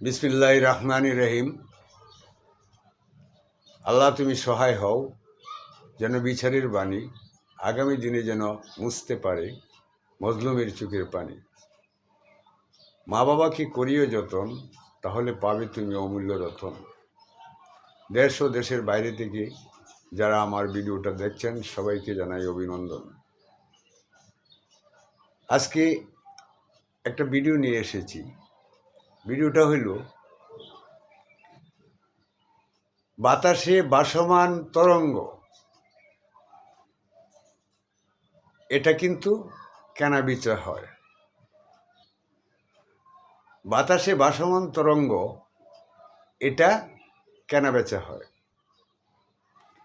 বিসমিল্লাহ রহমানি রহিম। আল্লাহ তুমি সহায় হও, যেন বিচারের বাণী আগামী দিনে যেন মুছতে পারে মজলুমের চোখের পানি। মা বাবাকে করিও যতন, তাহলে পাবে তুমি অমূল্য রতন। দেশ ও দেশের বাইরে থেকে যারা আমার ভিডিওটা দেখছেন, সবাইকে জানাই অভিনন্দন। আজকে একটা ভিডিও নিয়ে এসেছি। ভিডিওটা হইল, বাতাসে বাসমান তরঙ্গ। এটা কিন্তু কেনা বিচার হয়। বাতাসে বাসমান তরঙ্গ, এটা কেনা বেচা হয়।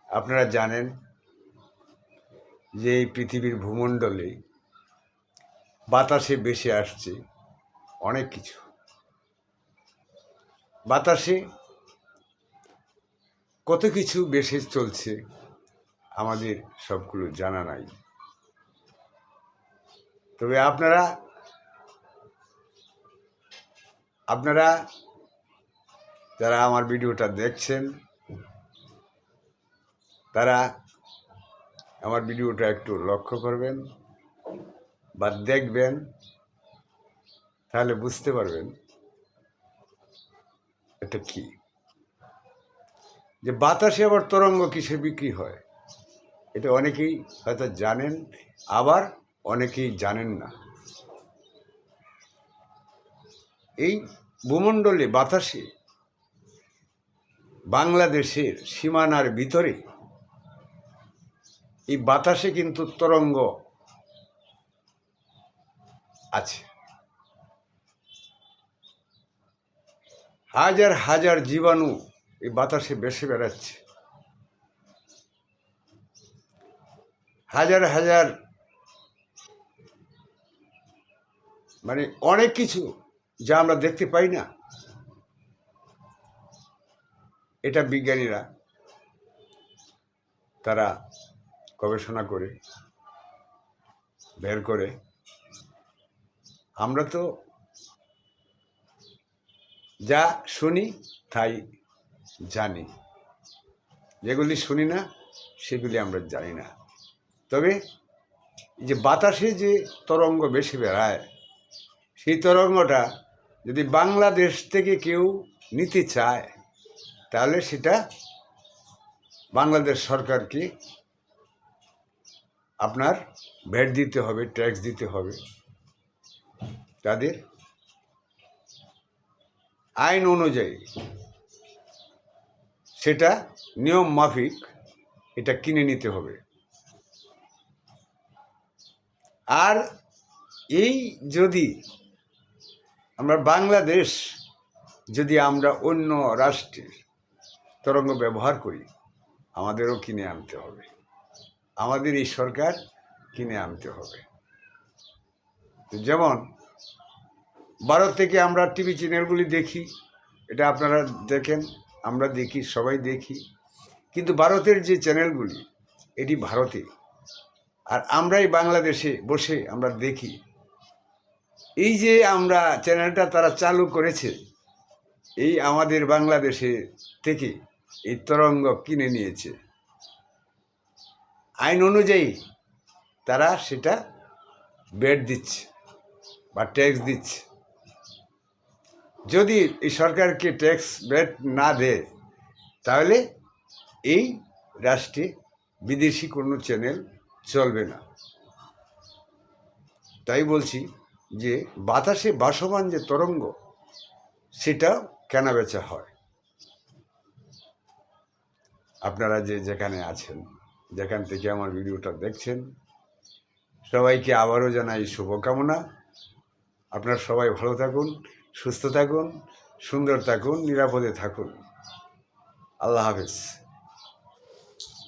আপনারা জানেন যে এই পৃথিবীর ভূমণ্ডলে বাতাসে বেশি আসছে অনেক কিছু। বাতাসে কত কিছু বেশি চলছে আমাদের সবগুলো জানা নাই। তবে আপনারা আপনারা যারা আমার ভিডিওটা দেখছেন, তারা আমার ভিডিওটা একটু লক্ষ্য করবেন বা দেখবেন, তাহলে বুঝতে পারবেন এটা কি? যে বাতাসে আবার তরঙ্গ কিসে বিক্রি হয়? এটা অনেকেই হয়তো জানেন, আবার অনেকেই জানেন না। এই ভূমণ্ডলে বাতাসে বাংলাদেশের সীমানার ভিতরে এই বাতাসে কিন্তু তরঙ্গ আছে। হাজার হাজার জীবাণু এই বাতাসে বেসে বেড়াচ্ছে। হাজার হাজার মানে অনেক কিছু যা আমরা দেখতে পাই না। এটা বিজ্ঞানীরা তারা গবেষণা করে, বের করে। আমরা তো যা শুনি, তাই জানি। যেগুলি শুনি না, সেগুলি আমরা জানি না। তবে যে বাতাসে যে তরঙ্গ বেশি বেড়ায়, সেই তরঙ্গটা যদি বাংলাদেশ থেকে কেউ নিতে চায়, তাহলে সেটা বাংলাদেশ সরকারকে আপনার ভ্যাট দিতে হবে, ট্যাক্স দিতে হবে। তাদের আইন অনুযায়ী সেটা নিয়ম মাফিক এটা কিনে নিতে হবে। আর এই যদি আমরা বাংলাদেশ যদি আমরা অন্য রাষ্ট্রের তরঙ্গ ব্যবহার করি, আমাদেরও কিনে আনতে হবে। আমাদের এই সরকার কিনে আনতে হবে। যেমন ভারত থেকে আমরা টিভি চ্যানেলগুলি দেখি, এটা আপনারা দেখেন, আমরা দেখি, সবাই দেখি। কিন্তু ভারতের যে চ্যানেলগুলি, এটি ভারতে। আর আমরাই বাংলাদেশে বসে আমরা দেখি। এই যে আমরা চ্যানেলটা তারা চালু করেছে, এই আমাদের বাংলাদেশে থেকে এই তরঙ্গ কিনে নিয়েছে। আইন অনুযায়ী তারা সেটা বেড দিচ্ছে বা ট্যাক্স দিচ্ছে। যদি এই সরকারকে ট্যাক্স বেড না দেয়, তাহলে এই রাষ্ট্রে বিদেশি কোনো চ্যানেল চলবে না। তাই বলছি যে বাতাসে বাসমান যে তরঙ্গ সেটা কেনা বেচা হয়। আপনারা যে যেখানে আছেন, যেখান থেকে আমার ভিডিওটা দেখছেন, সবাইকে আবারও জানাই শুভকামনা। আপনারা সবাই ভালো থাকুন সুস্থ থাকুন সুন্দর থাকুন নিরাপদে থাকুন। আল্লাহ হাফেজ।